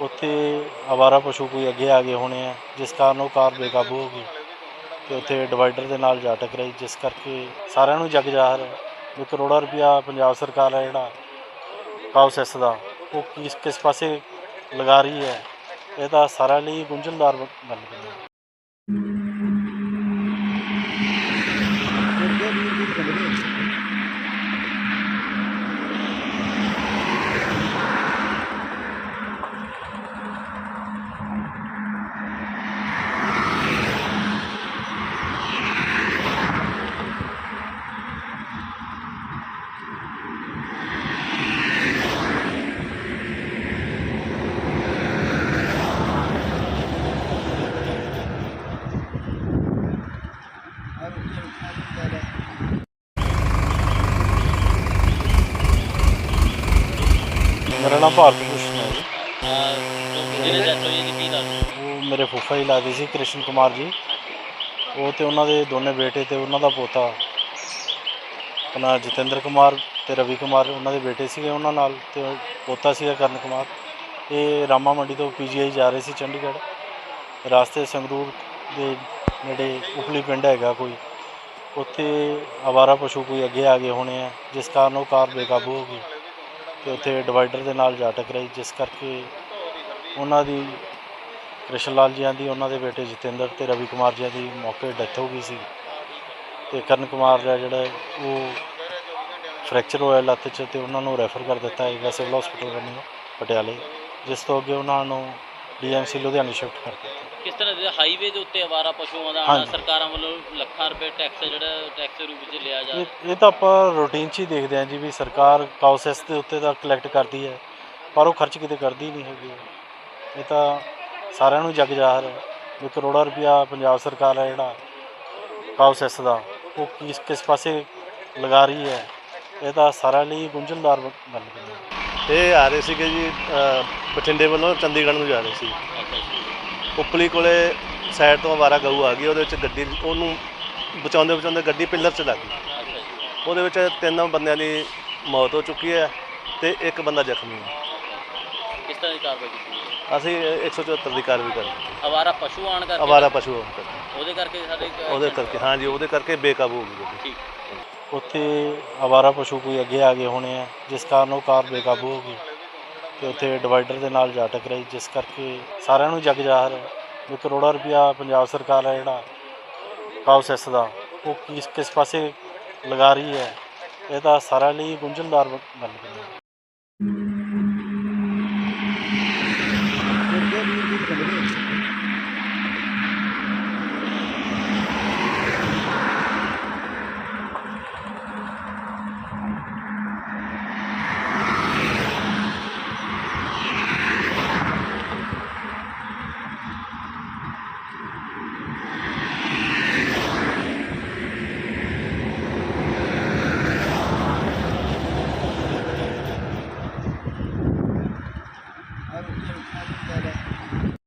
ਉੱਥੇ ਆਵਾਰਾ ਪਸ਼ੂ ਕੋਈ ਅੱਗੇ ਆ ਗਏ ਹੋਣੇ ਆ, ਜਿਸ ਕਾਰਨ ਉਹ ਕਾਰ ਬੇਕਾਬੂ ਹੋ ਗਈ ਤੇ ਉੱਥੇ ਡਿਵਾਈਡਰ ਦੇ ਨਾਲ ਜਾ ਟਕਰਾਈ, ਜਿਸ ਕਰਕੇ ਸਾਰਿਆਂ ਨੂੰ ਜਗ ਜ਼ਾਹਰ ਹੈ। ਵੀ ਕਰੋੜਾਂ ਰੁਪਇਆ ਪੰਜਾਬ ਸਰਕਾਰ ਹੈ ਜਿਹੜਾ ਕਾਉ ਦਾ, ਉਹ ਕਿਸ ਕਿਸ ਪਾਸੇ ਲਗਾ ਰਹੀ ਹੈ, ਇਹ ਤਾਂ ਸਾਰਿਆਂ ਲਈ ਗੁੰਝਲਦਾਰ ਗੱਲ ਬਣ ਗਈ ਹੈ ਮੇਰਾ ਨਾਮ ਭਾਰਤ ਭੂਸ਼ਣ ਹੈ ਜੀ ਜਿਹਨੇ ਡੈਥ ਹੋਈ ਜੀ। ਕੀ ਦੱਸ ਉਹ ਮੇਰੇ ਫੁੱਫਾ ਹੀ ਲੱਗਦੇ ਸੀ, ਕ੍ਰਿਸ਼ਨ ਕੁਮਾਰ ਜੀ। ਉਹ ਤੇ ਉਹਨਾਂ ਦੇ ਦੋਨੇ ਬੇਟੇ ਤੇ ਉਹਨਾਂ ਦਾ ਪੋਤਾ। ਆਪਣਾ ਜਤਿੰਦਰ ਕੁਮਾਰ ਤੇ ਰਵੀ ਕੁਮਾਰ ਉਹਨਾਂ ਦੇ ਬੇਟੇ ਸੀਗੇ ਉਹਨਾਂ ਨਾਲ ਤੇ ਉਹ ਪੋਤਾ ਸੀਗਾ ਕਰਨ ਕੁਮਾਰ। ਇਹ ਰਾਮਾ ਮੰਡੀ ਤੋਂ ਪੀਜੀਆਈ ਜਾ ਰਹੇ ਸੀ ਚੰਡੀਗੜ੍ਹ। ਰਾਸਤੇ ਸੰਗਰੂਰ ਦੇ ਨੇੜੇ ਉਪਲੀ ਪਿੰਡ ਹੈਗਾ ਕੋਈ। ਉੱਥੇ ਆਵਾਰਾ ਪਸ਼ੂ ਕੋਈ ਅੱਗੇ ਆ ਗਏ ਹੋਣੇ ਆ, ਜਿਸ ਕਾਰਨ ਉਹ ਕਾਰ ਬੇਕਾਬੂ ਹੋ ਗਈ। ਤੇ ਉੱਥੇ ਡਿਵਾਈਡਰ ਦੇ ਨਾਲ ਜਾ ਟਕਰਾਈ, ਜਿਸ ਕਰਕੇ ਉਹਨਾਂ ਦੀ ਕ੍ਰਿਸ਼ਨ ਲਾਲ ਜੀਆਂ ਦੀ, ਉਹਨਾਂ ਦੇ ਬੇਟੇ ਜਤਿੰਦਰ ਤੇ ਰਵੀ ਕੁਮਾਰ ਜੀਆਂ ਦੀ ਮੌਕੇ ਡੈਥ ਹੋ ਗਈ ਸੀ। ਤੇ ਕਰਨ ਕੁਮਾਰ ਦਾ ਜਿਹੜਾ ਉਹ ਫ੍ਰੈਕਚਰ ਹੋਇਆ ਲੱਤ 'ਚ ਤੇ ਉਹਨਾਂ ਨੂੰ ਰੈਫਰ ਕਰ ਦਿੱਤਾ ਹੈਗਾ ਸਿਵਲ ਹਸਪੀਟਲ ਵੱਲੋਂ, ਪਟਿਆਲੇ, ਜਿਸ ਤੋਂ ਅੱਗੇ ਉਹਨਾਂ ਨੂੰ ਡੀਐਮਸੀ ਲੁਧਿਆਣੇ ਸ਼ਿਫਟ ਕਰ ਦਿੱਤਾ। ਕਿਸ ਤਰ੍ਹਾਂ ਦੇ ਹਾਈਵੇ ਦੇ ਉੱਤੇ ਆਵਾਰਾ ਪਸ਼ੂਆਂ ਦਾ ਆਣਾ ਹਾਂਜੀ। ਸਰਕਾਰਾਂ ਵੱਲੋਂ ਲੱਖਾਂ ਰੁਪਏ ਟੈਕਸ ਜਿਹੜਾ ਟੈਕਸ ਦੇ ਰੂਪ ਵਿੱਚ ਲਿਆ ਜਾ ਇਹ ਇਹ ਤਾਂ ਆਪਾਂ ਰੂਟੀਨ 'ਚ ਹੀ ਦੇਖਦੇ ਹਾਂ ਜੀ ਵੀ ਸਰਕਾਰ ਕਾਉਸੈਸ ਦੇ ਉੱਤੇ ਤਾਂ ਕਲੈਕਟ ਕਰਦੀ ਹੈ ਪਰ ਉਹ ਖਰਚ ਕਿਤੇ ਕਰਦੀ ਨਹੀਂ ਹੈਗੀ। ਇਹ ਤਾਂ ਸਾਰਿਆਂ ਨੂੰ ਜਗ ਜ਼ਾਹਰ ਹੈ। ਵੀ ਕਰੋੜਾਂ ਰੁਪਇਆ ਪੰਜਾਬ ਸਰਕਾਰ ਹੈ ਜਿਹੜਾ ਕਾਉਸੈਸ ਦਾ ਉਹ ਕਿਸ ਕਿਸ ਪਾਸੇ ਲਗਾ ਰਹੀ ਹੈ ਇਹ ਤਾਂ ਸਾਰਿਆਂ ਲਈ ਗੁੰਝਲਦਾਰ ਬ- ਬਣ ਇਹ ਆ ਰਹੇ ਸੀਗੇ ਜੀ ਅ, ਬਠਿੰਡੇ ਵੱਲੋਂ ਚੰਡੀਗੜ੍ਹ ਨੂੰ ਜਾ ਰਹੇ ਸੀ। ਅੱਛਾ ਜੀ। ਉਪਲੀ ਕੋਲੇ ਸਾਈਡ ਤੋਂ ਆਵਾਰਾ ਗਊ ਆ ਗਈ ਉਹਦੇ ਵਿੱਚ ਗੱਡੀ ਉਹਨੂੰ ਬਚਾਉਂਦੇ ਬਚਾਉਂਦੇ ਗੱਡੀ ਪਿੱਲਰ 'ਚ ਲੱਗ ਗਈ। ਉਹਦੇ ਵਿੱਚ ਤਿੰਨ ਬੰਦਿਆਂ ਦੀ ਮੌਤ ਹੋ ਚੁੱਕੀ ਹੈ ਤੇ ਇੱਕ ਬੰਦਾ ਜ਼ਖਮੀ ਹੈ। ਕਿਸ ਤਰ੍ਹਾਂ ਦੀ ਕਾਰਵਾਈ ਕੀਤੀ? ਅਸੀਂ 174 ਦੀ ਕਾਰਵਾਈ ਕਰ ਆਵਾਰਾ ਪਸ਼ੂ ਆਣ ਕਰਕੇ? ਆਵਾਰਾ ਪਸ਼ੂ ਕਰਕੇ। ਉਹਦੇ ਕਰਕੇ ਸਾਡੇ ਉਹਦੇ ਕਰਕੇ ਹਾਂਜੀ ਉਹਦੇ ਕਰਕੇ ਬੇਕਾਬੂ ਹੋ ਗਈ ਠੀਕ। ਉੱਥੇ ਆਵਾਰਾ ਪਸ਼ੂ ਕੋਈ ਅੱਗੇ ਆ ਗਏ ਹੋਣੇ ਆ ਜਿਸ ਕਾਰਨ ਉਹ ਕਾਰ ਬੇਕਾਬੂ ਹੋ ਗਈ। ਤੇ ਉੱਥੇ ਡਿਵਾਈਡਰ ਦੇ ਨਾਲ ਜਾ ਟਕਰਾਈ ਜਿਸ ਕਰਕੇ ਸਾਰਿਆਂ ਨੂੰ ਜਗ ਜ਼ਾਹਰ ਹੈ। ਵੀ ਕਰੋੜਾਂ ਰੁਪਇਆ ਪੰਜਾਬ ਸਰਕਾਰ ਹੈ ਜਿਹੜਾ ਕਾਉਸੈਸ ਦਾ। ਉਹ ਕਿਸ ਕਿਸ ਪਾਸੇ ਲਗਾ ਰਹੀ ਹੈ, ਇਹ ਤਾਂ ਸਾਰਿਆਂ ਲਈ ਗੁੰਝਲਦਾਰ ਗੱਲ ਬਣ 对的